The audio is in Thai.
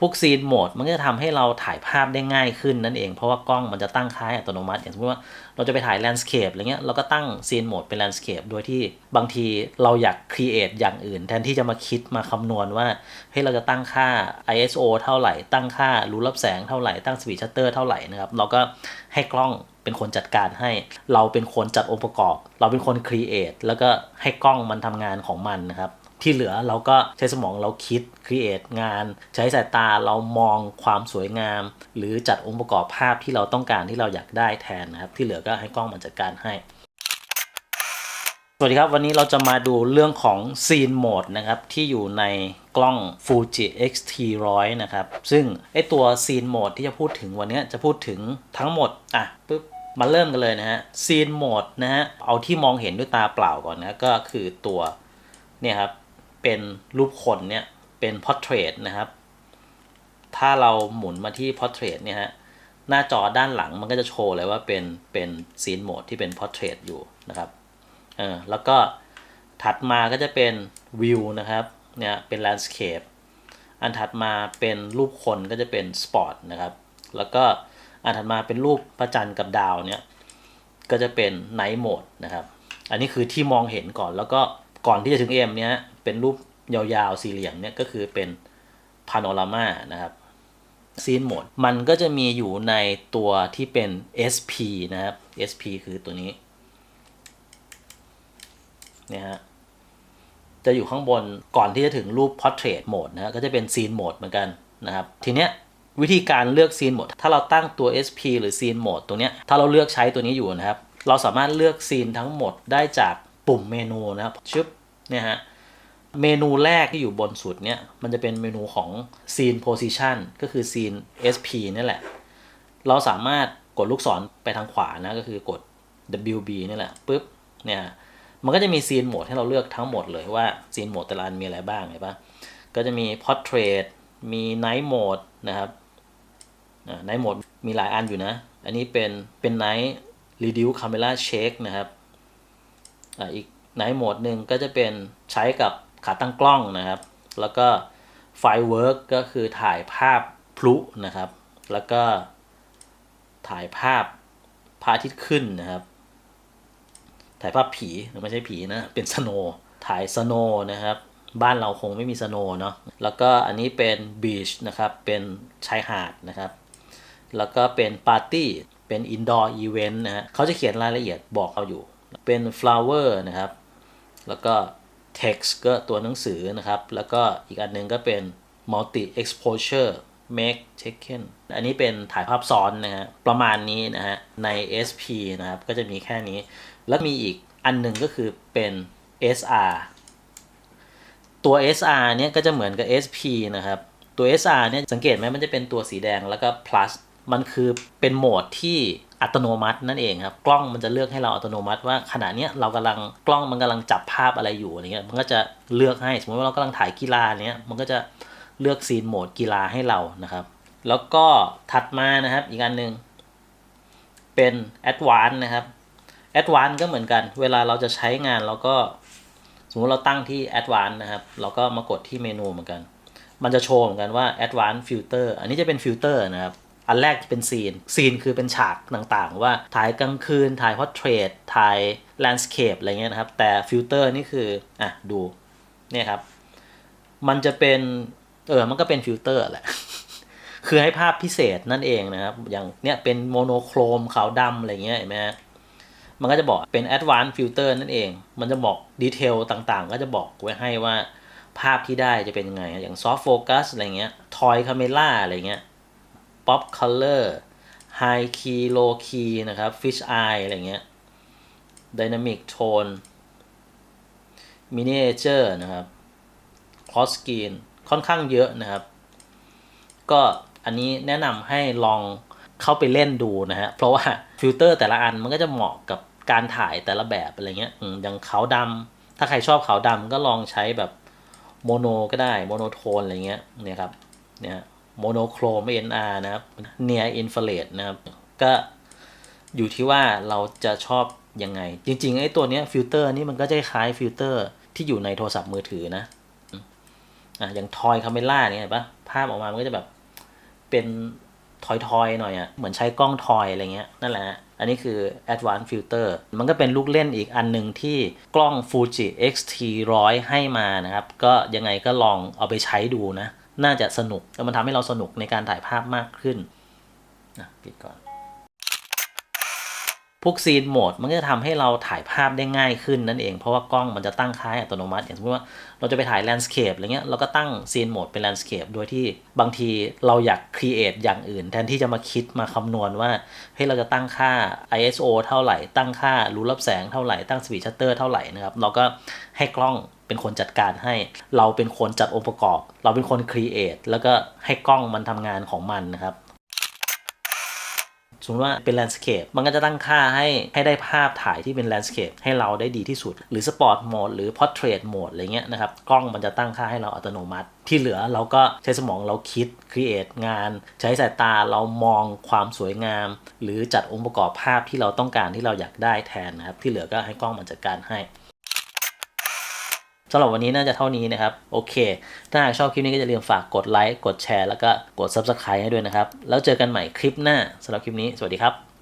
พวกซีนโหมดมันก็จะทำให้เราถ่ายภาพได้ง่ายขึ้นนั่นเอง เพราะว่ากล้องมันจะตั้งค่าให้อัตโนมัติ อย่างสมมติว่าเราจะไปถ่ายแลนด์สเคปอะไรเงี้ยเราก็ตั้งซีนโหมดเป็นแลนด์สเคปโดยที่บางทีเราอยากครีเอทอย่างอื่น แทนที่จะมาคิดมาคำนวณว่าเฮ้ยเราจะตั้งค่า ISO เท่าไหร่ ตั้งค่ารูรับแสงเท่าไหร่ตั้งสปีดชัตเตอร์เท่าไหร่นะครับเราก็ให้กล้องเป็นคนจัดการให้ เราเป็นคนจัดองค์ประกอบ เราเป็นคนครีเอทแล้วก็ให้กล้องมันทำงานของมันนะครับ ที่เหลือเราก็ใช้สมองเราคิดครีเอทงาน ใช้สายตาเรามองความสวยงาม หรือจัดองค์ประกอบภาพที่เราต้องการที่เราอยากได้แทนนะครับ ที่เหลือก็ให้กล้องมันจัดการให้สวัสดีครับ วันนี้เราจะมาดูเรื่องของ Scene Mode นะครับ ที่อยู่ในกล้อง Fuji X-T100 นะครับ ซึ่งไอตัว Scene Mode ที่จะพูดถึงวันนี้จะพูดถึงทั้งหมด อะปึ๊บมาเริ่มกันเลยนะฮะ Scene Mode นะฮะเอาที่มองเห็นด้วยตาเปล่าก่อนนะก็คือตัวเนี่ยครับ เป็นรูปคนเนี่ยเป็น Portrait นะครับ ถ้าเราหมุนมาที่ Portrait เนี่ยฮะหน้าจอด้านหลังมันก็จะโชว์เลยว่าเป็นเป็น Scene Mode ที่เป็น Portrait อยู่นะครับเออแล้วก็ถัดมาก็จะเป็นวิวนะครับเนี่ยเป็น landscape อันถัดมาเป็นรูปคนก็จะเป็น sport นะครับ แล้วก็อันถัดมาเป็นรูปพระจันทร์กับดาวเนี่ยก็จะเป็น night mode นะครับ อันนี้คือที่มองเห็นก่อนแล้วก็ก่อนที่จะถึง M เนี้ย เป็นรูปยาวๆสี่เหลี่ยมเนี่ยก็คือเป็น panorama นะครับ scene mode มันก็จะมีอยู่ในตัวที่เป็น SP นะครับ SP คือตัวนี้เนี่ยฮะจะอยู่ข้างบนก่อนที่จะถึงรูป portrait mode นะฮะก็จะเป็น scene mode เหมือนกันนะครับ ทีเนี้ยวิธีการเลือก scene mode ถ้าเราตั้งตัว SP หรือ scene mode ตรงเนี้ยถ้าเราเลือกใช้ตัวนี้อยู่นะครับ เราสามารถเลือก scene ทั้งหมดได้จากปุ่มเมนูนะครับชึบเนี่ยฮะ เมนูแรกที่อยู่บนสุดเนี่ย มันจะเป็นเมนูของ scene position ก็คือ scene SP นี่แหละ เราสามารถกดลูกศรไปทางขวานะ ก็คือกด WB นี่แหละปึ๊บเนี่ย มันก็จะมีซีนโหมดให้เราเลือกทั้งหมดเลยว่าซีนโหมดแต่ละอันมีอะไรบ้างเห็นปะก็จะมี portrait มี night mode นะครับ night mode มีหลายอันอยู่นะ อันนี้เป็นเป็น night reduce camera shake นะครับออีก night mode หนึ่งก็จะเป็นใช้กับ ขาตั้งกล้องนะครับ แล้วก็ firework ก็คือถ่ายภาพพลุนะครับ แล้วก็ถ่ายภาพพระอาทิตย์ขึ้นนะครับ ถ่ายภาพผีไม่ใช่ผีนะ เป็นสโนถ่ายสโนนะครับ บ้านเราคงไม่มีสโนเนาะ แล้วก็อันนี้เป็นบีชนะครับ เป็นชายหาดนะครับ แล้วก็เป็นปาร์ตี้ เป็นอินดอร์อีเวนต์นะฮะเขาจะเขียนรายละเอียดบอกเราอยู่ เป็น flower นะครับ แล้วก็ text ก็ตัวหนังสือนะครับ แล้วก็อีกอันหนึงก็เป็น multi exposure make taken อันนี้เป็นถ่ายภาพซ้อนนะฮะประมาณนี้นะฮะใน SP นะครับ ก็จะมีแค่นี้ แล้วมีอีกอันหนึ่งก็คือเป็น SR ตัว SR เนี่ยก็จะเหมือนกับ SP นะครับ ตัว SR เนี่ยสังเกตไหมมันจะเป็นตัวสีแดงแล้วก็ plus มันคือเป็นโหมดที่ อัตโนมัตินั่นเองครับกล้องมันจะเลือกให้เราอัตโนมัติว่าขณะเนี้ยเรากำลังกล้องมันกำลังจับภาพอะไรอยู่อะไรเงี้ยมันก็จะเลือกให้สมมติว่าเรากำลังถ่ายกีฬาเนี้ยมันก็จะเลือกซีนโหมดกีฬาให้เรานะครับ แล้วก็ถัดมานะครับอีกอันหนึ่งเป็น a d v a n c e นะครับ a d v a n c e ก็เหมือนกัน เวลาเราจะใช้งานเราก็สมมติเราตั้งที่ a d v a n c e นะครับเราก็มากดที่เมนูเหมือนกัน มันจะโชว์เหมือนกันว่า advanced filter อันนี้จะเป็นฟิลเตอร์นะครับ อันแรกจะเป็นซีน ซีนคือเป็นฉากต่างๆ ว่าถ่ายกลางคืน ถ่าย portrait ถ่าย landscape อะไรเงี้ยนะครับ แต่ฟิลเตอร์นี่คือ อะ ดูเนี่ยครับ มันจะเป็น เออ มันก็เป็นฟิลเตอร์แหละ คือให้ภาพพิเศษนั่นเองนะครับ อย่างเนี้ยเป็นโมโนโครมขาวดำอะไรเงี้ยเห็นไหมมันก็จะบอกเป็น advanced filter นั่นเอง มันจะบอกดีเทลต่างๆ ก็จะบอกไว้ให้ว่าภาพที่ได้จะเป็นยังไง อย่าง soft focus อะไรเงี้ย toy camera อะไรเงี้ย pop color high key low key นะครับ fish eye อะไรเงี้ย dynamic tone miniature นะครับ cross screen ค่อนข้างเยอะนะครับ ก็อันนี้แนะนำให้ลองเข้าไปเล่นดูนะฮะ เพราะว่าฟิลเตอร์แต่ละอันมันก็จะเหมาะกับการถ่ายแต่ละแบบอะไรเงี้ยอืมอย่างขาวดำถ้าใครชอบขาวดำก็ลองใช้แบบโมโนก็ได้โมโนโทนอะไรเงี้ยเนี่ยครับเนี่ย โมโนโครม NR นะครับเนียอินฟ a เรดนะครับ ก็อยู่ที่ว่าเราจะชอบยังไง จริงๆไอ้ตัวเนี้ยฟิลเตอร์นี่มันก็จะคล้ายฟิลเตอร์ที่อยู่ในโทรศัพท์มือถือนะอะอย่างทอยคาเมล่าเนี่ยเห็นปะภาพออกมามันก็จะแบบเป็นทอยทอยๆหน่อยอะ่ะเหมือนใช้กล้องทอยอะไรเงี้ยนั่นแหละฮะอันนี้คือ Advanced Filter มันก็เป็นลูกเล่นอีกอันหนึ่งที่กล้อง Fuji X-T100 ให้มานะครับ ก็ยังไงก็ลองเอาไปใช้ดูนะ น่าจะสนุกแล้วมันทำให้เราสนุกในการถ่ายภาพมากขึ้นนะปิดก่อนพวกซีนโหมดมันก็จะทำให้เราถ่ายภาพได้ง่ายขึ้นนั่นเอง เพราะว่ากล้องมันจะตั้งค่าให้อัตโนมัติ อย่างสมมติว่าเราจะไปถ่ายแลนด์สเคปอะไรเงี้ยเราก็ตั้งซีนโหมดเป็นแลนด์สเคปโดยที่บางทีเราอยากครีเอทอย่างอื่น แทนที่จะมาคิดมาคำนวณว่าเฮ้ยเราจะตั้งค่า ISO เท่าไหร่ ตั้งค่ารูรับแสงเท่าไหร่ตั้งสปีดชัตเตอร์เท่าไหร่นะครับเราก็ให้กล้อง เป็นคนจัดการให้ เราเป็นคนจัดองค์ประกอบ เราเป็นคนครีเอทแล้วก็ให้กล้องมันทำงานของมันนะครับสมมติว่าเป็นแลนด์สเคปมันก็จะตั้งค่าให้ให้ได้ภาพถ่ายที่เป็นแลนด์สเคปให้เราได้ดีที่สุด หรือสปอร์ตโหมดหรือพอร์เทรตโหมดอะไรเงี้ยนะครับ กล้องมันจะตั้งค่าให้เราอัตโนมัติ ที่เหลือเราก็ใช้สมองเราคิดครีเอทงาน ใช้สายตาเรามองความสวยงาม หรือจัดองค์ประกอบภาพที่เราต้องการที่เราอยากได้แทนนะครับ ที่เหลือก็ให้กล้องมันจัดการให้ สำหรับวันนี้น่าจะเท่านี้นะครับ โอเค ถ้าหากชอบคลิปนี้ก็อย่าลืมฝากกดไลค์ กดแชร์ แล้วก็กด Subscribe ให้ด้วยนะครับ แล้วเจอกันใหม่คลิปหน้าสำหรับคลิปนี้ สวัสดีครับ